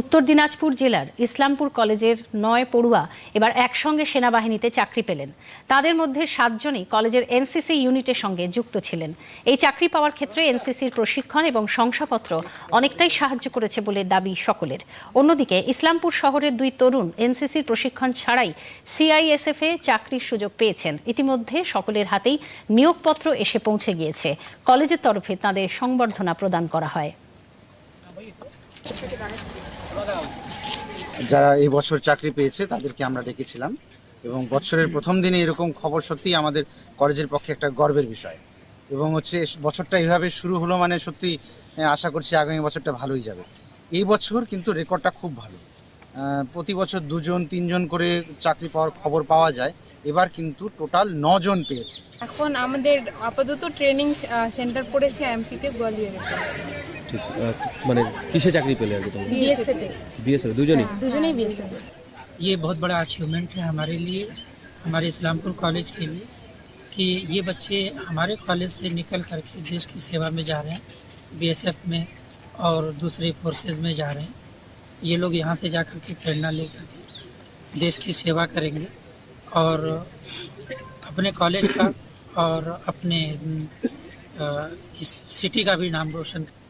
উত্তর দিনাজপুর জেলার ইসলামপুর কলেজের নয় পড়ুয়া এবার একসঙ্গে সেনাবাহিনীতে চাকরি পেলেন। তাদের মধ্যে সাতজনই কলেজের এনসিসি ইউনিটের সঙ্গে যুক্ত ছিলেন। এই চাকরি পাওয়ার ক্ষেত্রে এনসিসির প্রশিক্ষণ এবং শংসাপত্র অনেকটাই সাহায্য করেছে বলে দাবি সকলের। অন্যদিকে ইসলামপুর শহরের দুই তরুণ এনসিসির প্রশিক্ষণ ছাড়াই সিআইএসএফ এ চাকরির সুযোগ পেয়েছেন। ইতিমধ্যে সকলের হাতেই নিয়োগপত্র এসে পৌঁছে গিয়েছে। কলেজের তরফে তাদের সংবর্ধনা প্রদান করা হয়। যারা এই বছর চাকরি পেয়েছে, তাদেরকে আমরা ডেকেছিলাম। এবং বছরের প্রথম দিনে এরকম খবর সত্যিই আমাদের কলেজের পক্ষে একটা গর্বের বিষয়। এবং হচ্ছে, বছরটা এইভাবে শুরু হলো মানে সত্যি আশা করছি আগামী বছরটা ভালোই যাবে। এই বছর কিন্তু রেকর্ডটা খুব ভালো। প্রতি বছর দুজন, তিনজন করে চাকরি পাওয়ার খবর পাওয়া যায়। এবার কিন্তু টোটাল নজন পেয়েছে। এখন আমাদের আপাতত ট্রেনিং সেন্টার পড়েছে এমপিতে গোয়ালিয়রে ঠিক আহ, মানে কিসে চাকরি পেলে আর কি তোমরা বিএসএফ বিএসএফ দুজনই দুজনেই বিএসএফ ये बहुत बड़ा अचीवमेंट है हमारे लिए हमारे इस्लामपुर कॉलेज के लिए कि ये बच्चे हमारे कॉलेज से निकल करके देश की सेवा में जा रहे हैं बीएसएफ में और दूसरे फोर्सेस में जा रहे हैं ये लोग यहाँ से जा कर के प्रेरणा लेकर के देश की सेवा करेंगे और अपने कॉलेज का और अपने अ, इस सिटी का भी नाम रोशन करेंगे